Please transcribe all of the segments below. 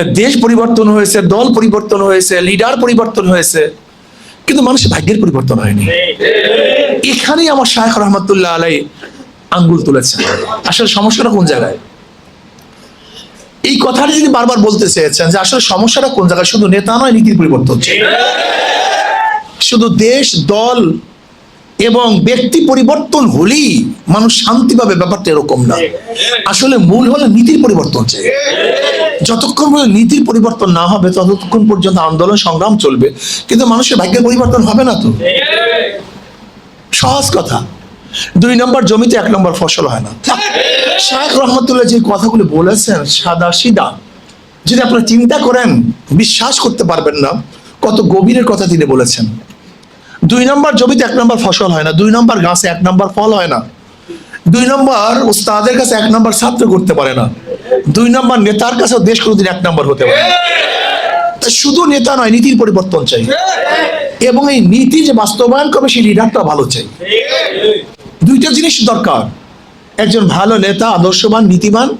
তা দেশ পরিবর্তন হয়েছে, দল পরিবর্তন হয়েছে লিডার পরিবর্তন হয়েছে, কিন্তু মানুষের ভাগ্যের পরিবর্তন হয়নি। এখানেই আমার শাহেখ রহমতুল্লাহ আলাই আঙ্গুল তুলেছেন। আসলে সমস্যাটা কোন জায়গায়? এই কথাটি যদি বারবার বলতে চেয়েছেন যে আসলে সমস্যাটা কোন জায়গায়? শুধু নেতা নয়, নীতির পরিবর্তন শুধু দেশ, দল এবং ব্যক্তি পরিবর্তন হলেই মানুষ শান্তি পাবে ব্যাপারটা এরকম না। আসলে মূল হলো নীতির পরিবর্তন চাই যতক্ষণ পর্যন্ত নীতির পরিবর্তন না হবে, ততক্ষণ পর্যন্ত আন্দোলন, সংগ্রাম চলবে। কিন্তু মানুষের ভাগ্যের পরিবর্তন হবে না তো? সহজ কথা। দুই নম্বর, জমিতে এক নম্বর ফসল হয় না। শাহেখ রহমতুল্লাহ যে কথাগুলো বলেছেন, সাদা সিদা, যদি আপনারা চিন্তা করেন, বিশ্বাস করতে পারবেন না, কত গভীরের কথা তিনি বলেছেন। দুই নম্বর, জমিতে এক নম্বর ফসল হয় না। দুই নম্বর গাছে এক নম্বর ফল হয় না। দুই নম্বর, উস্তাদের কাছে এক নম্বর ছাত্র করতে পারে না। দুই নম্বর নেতার কাছে দেশ কোনোদিন এক নম্বর হতে পারে শুধু নেতা নয়, নীতির পরিবর্তন চাই। এবং এই নীতি যে বাস্তবায়ন করবে, সেই লিডারটা ভালো চাই। দুইটা জিনিস দরকার। একজন ভালো নেতা, আদর্শবান, নীতিবান,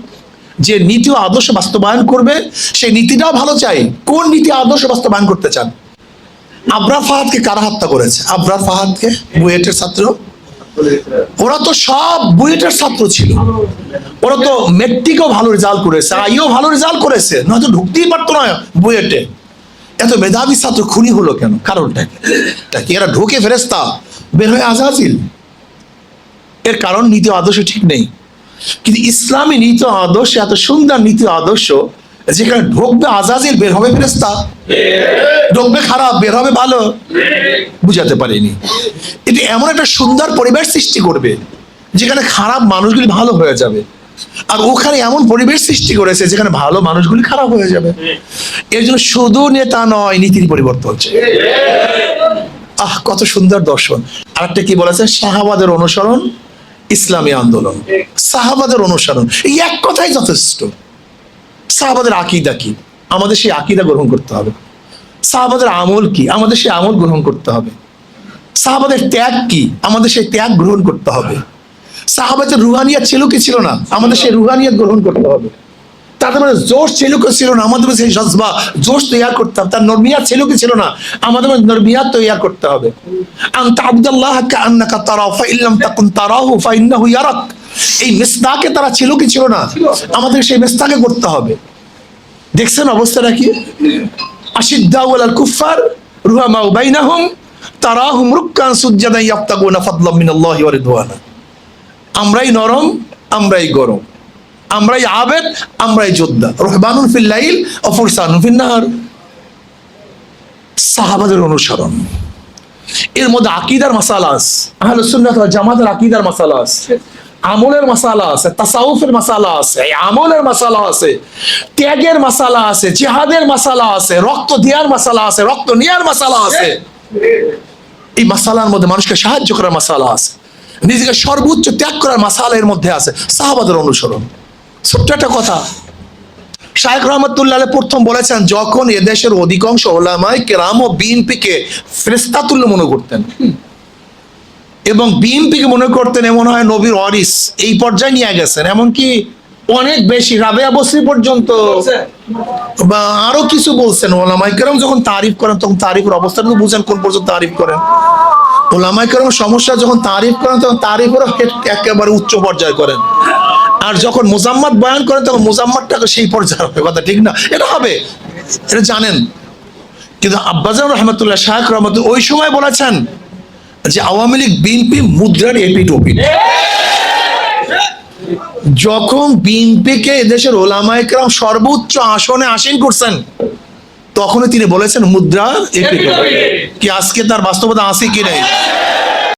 যে নীতি ও আদর্শ বাস্তবায়ন করবে, সেই নীতিটাও ভালো চাই। কোন নীতি আদর্শ বাস্তবায়ন করতে চান? আবরার ফাহাদকে কারা হত্যা করেছে? আবরার ফাহাদকে বুয়েটের ছাত্র? ওরা তো সব ছাত্র ছিল। ওরা তো মেট্রিকও ভালো রেজাল্ট করেছে, আইও ভালো রেজাল্ট করেছে। নয়তো ঢুকতেই পারতো না বুয়েটে এত মেধাবী ছাত্র খুনি হলো কেন? কারণটা কি? এরা ঢুকে ফেরেস্তা বের হয়ে আজাজিল? এর কারণ নীতি আদর্শ ঠিক নেই। কিন্তু ইসলামী নীতি আদর্শ, এত সুন্দর নীতি আদর্শ যেখানে ঢুকবে আজাজিল বের হবে ফেরেস্তা ঢুকবে খারাপ, বের হবে ভালো। বুঝাতে পারিনি। এটি এমন একটা সুন্দর পরিবেশ সৃষ্টি করবে, যেখানে খারাপ মানুষগুলি ভালো হয়ে যাবে। আর ওখানে এমন পরিবেশ সৃষ্টি করেছে, যেখানে ভালো মানুষগুলি খারাপ হয়ে যাবে। এর জন্য শুধু নেতা নয়, নীতির পরিবর্তন হচ্ছে। আহ, কত সুন্দর দর্শন। আরেকটা কি বলেছে? শাহাবাদের অনুসরণ, ইসলামী আন্দোলন। সাহাবাদের অনুসরণ, এই এক কথাই যথেষ্ট। সাহাবাদের আকিদা কি? আমাদের সেই আকিদা গ্রহণ করতে হবে। সাহাবাদের আমল কি? আমাদের সেই আমল গ্রহণ করতে হবে। সাহাবাদের ত্যাগ কি? আমাদের সেই ত্যাগ গ্রহণ করতে হবে। সাহাবাদের রুহানিয়াত ছিল কি ছিল না? আমাদের সেই রুহানিয়াত গ্রহণ করতে হবে। তাদের মানে জোশ ছিল কি ছিল না? আমাদের সেই জজবা জোশ তৈরি করতে হবে। তার নর্মিয়াত ছিল কি ছিল না? আমাদের মধ্যে নর্মিয়াত তৈরি করতে হবে। আন্ত আব্দুল্লাহ কান্নাকা তারাও ফাইল্লাম তাকুন তারাহু ইয়ারাক। এই মিসদাকে তারা ছিল কি ছিল না? আমাদের সেই মিসদাকে করতে হবে। দেখছেন অবস্থাটা কি? আশিদ্দাউ আলাল কুফার রুহামাউ বাইনাহুম তারাহুম রুক্কান সুজ্জাদান ইয়াবতাগুনা ফাদলাম আমরাই নরম, আমরাই গরম। আমরাই আবেদ, আমরাই যোদ্ধা। রহবানুন ফিল লাইল ও সাহাবাদের অনুসরণ। এর মধ্যে আকিদার মাসালা আহলে সুন্নাত জামাতের আকিদার মাসালা আছে। আমলের মাসালা আছে, তাসাউফের মশালা আছে আমলের মাসালা আছে, ত্যাগের মশালা আছে, জিহাদের মশালা আছে, রক্ত দেওয়ার মাসালা আছে, রক্ত নেওয়ার মশালা আছে। এই মশালার মধ্যে মানুষকে সাহায্য করার মাসালা আছে। নিজেকে সর্বোচ্চ ত্যাগ করার মাসালা এর মধ্যে আছে, সাহাবাদের অনুসরণ। ছোট্ট একটা কথা। শাহেখ রহমতুল্লাহ প্রথম বলেছেন, যখন এদেশের অধিকাংশ ওলামায় কেরাম ও বিএনপিকে ফ্রেস্তাতুল্য মনে করতেন। এবং বিএনপিকে মনে করতেন এমন হয় নবীর ওয়ারিস। এই পর্যায়ে নিয়ে গেছেন। এমনকি অনেক বেশি রাবেয়া বসরি পর্যন্ত। বা আরও কিছু বলছেন ওলামাই কেরাম যখন তারিফ করেন তখন তারিফের অবস্থা কিন্তু বুঝেন কোন পর্যন্ত তারিফ করেন। ওলামাই কেরাম সমস্যা যখন তারিফ করেন তখন তারিফেরও একেবারে উচ্চ পর্যায়ে করেন। আর যখন মোজাম্মদ বয়ান করেন তখন মোজাম্মদটাকে সেই পর্যায়ে হবে। কথা ঠিক না? এটা হবে। এটা জানেন। কিন্তু আব্বাজান রহমতুল্লাহ শাহ রহমতুল্লাহ ওই সময় বলেছেন যে আওয়ামী লীগ, বিএনপি, মুদ্রার এপি টপি যখন বিএনপিকে এদেশের ওলামাইকরাম সর্বোচ্চ আসনে আসীন করছেন, তখনই তিনি বলেছেন মুদ্রা এপি টপি কি আজকে তার বাস্তবতা আছে কি নেই?